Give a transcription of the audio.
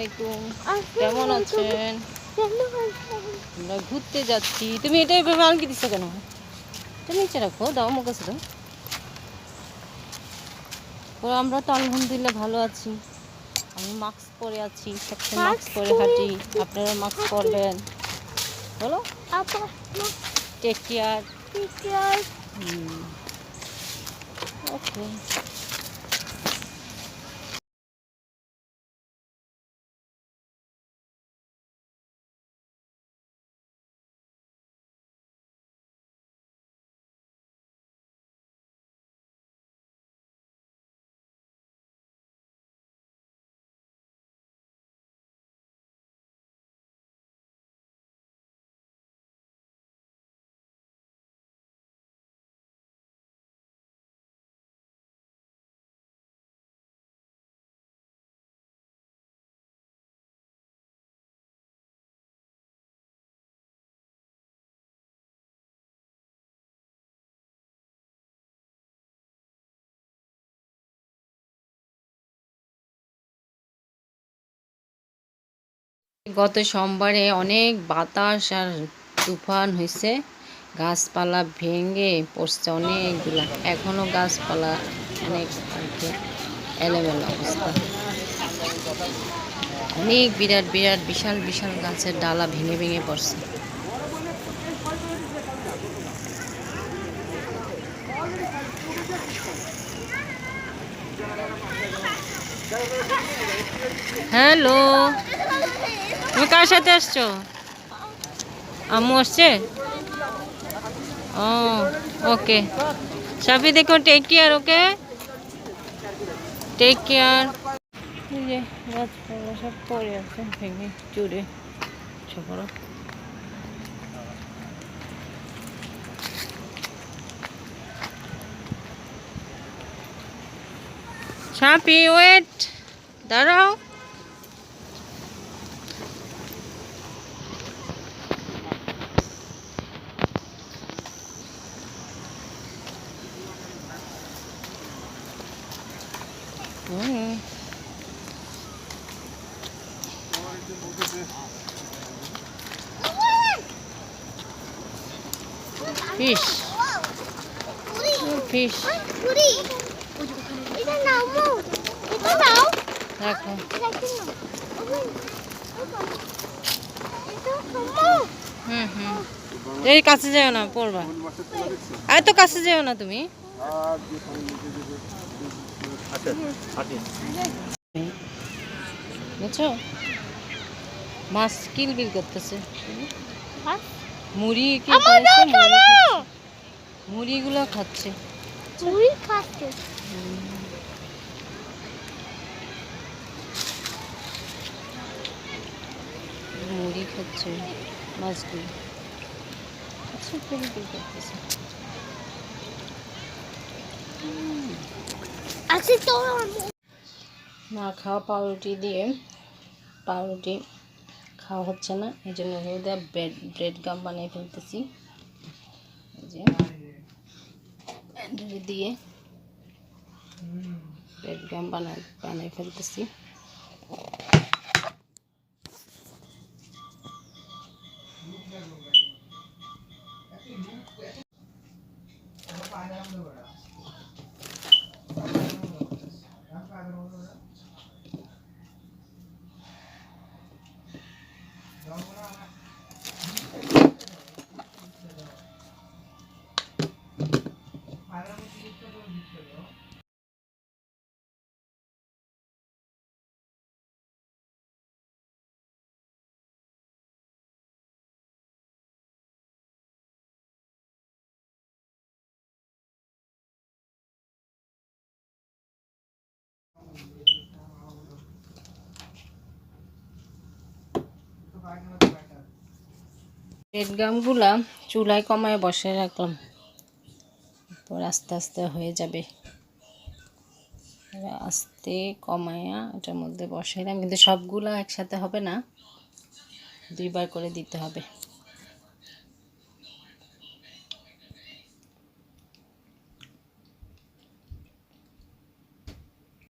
আলাইকুম। কেমন আছেন? আমরা ঘুরতে যাচ্ছি। তুমি এটা এভাবে আলগি দিচ্ছ কেন? এটা নিচে রাখো দাও আমার কাছে দাও আমরা তো আলহামদুলিল্লাহ ভালো আছি। আমি মাস্ক পরে আছি সবসময় মাস্ক পরে হাঁটি। আপনারা মাস্ক পরবেন। বলো। টেক কেয়ার ওকে গত সোমবারে অনেক বাতাস আর তুফান হয়েছে। গাছপালা ভেঙে পড়ছে অনেকগুলা। এখনও গাছপালা অনেক এলোমেলো অবস্থা। অনেক বিরাট বিরাট, বিশাল বিশাল গাছের ডালা ভেঙে ভেঙে পড়ছে। হ্যালো, তুমি কার সাথে আসছো? আম্মু আসছে? ও, ওকে। সাফি দেখো take care okay? Take care গাছপালা সব পড়ে আছে ভেঙে, চুরে ছোকরো সাপি ওয়েট দাঁড়াও হুম ফিশ ফিশ দেখো হুম হুম এই কাছে যেও না পড়বা। আর তো কাছে যেও না তুমি। বুঝছ? মাছ কিলবিল করতেছে। মুড়ি কি খাইছে? মুড়ি খাচ্ছে। মুড়িগুলো খাচ্ছে। মুড়ি খাচ্ছে মাছগুলো আচ্ছা আছে তো। না, খাওয়া পাউরুটি দিয়ে, পাউরুটি খাওয়া হচ্ছে না। এই জন্য রোদে ব্রেড ব্রেড গাম বানিয়ে ফেলতেছি। যে দিয়ে ব্রেড গাম বানায়, বানিয়ে ফেলতেছি। ব্রেড গামগুলা চুলায় কমায় বসে রাখলাম। পর আস্তে আস্তে হয়ে যাবে। আস্তে কমায়া এটার মধ্যে বসাইলাম কিন্তু সবগুলা একসাথে হবে না। দুইবার করে দিতে হবে।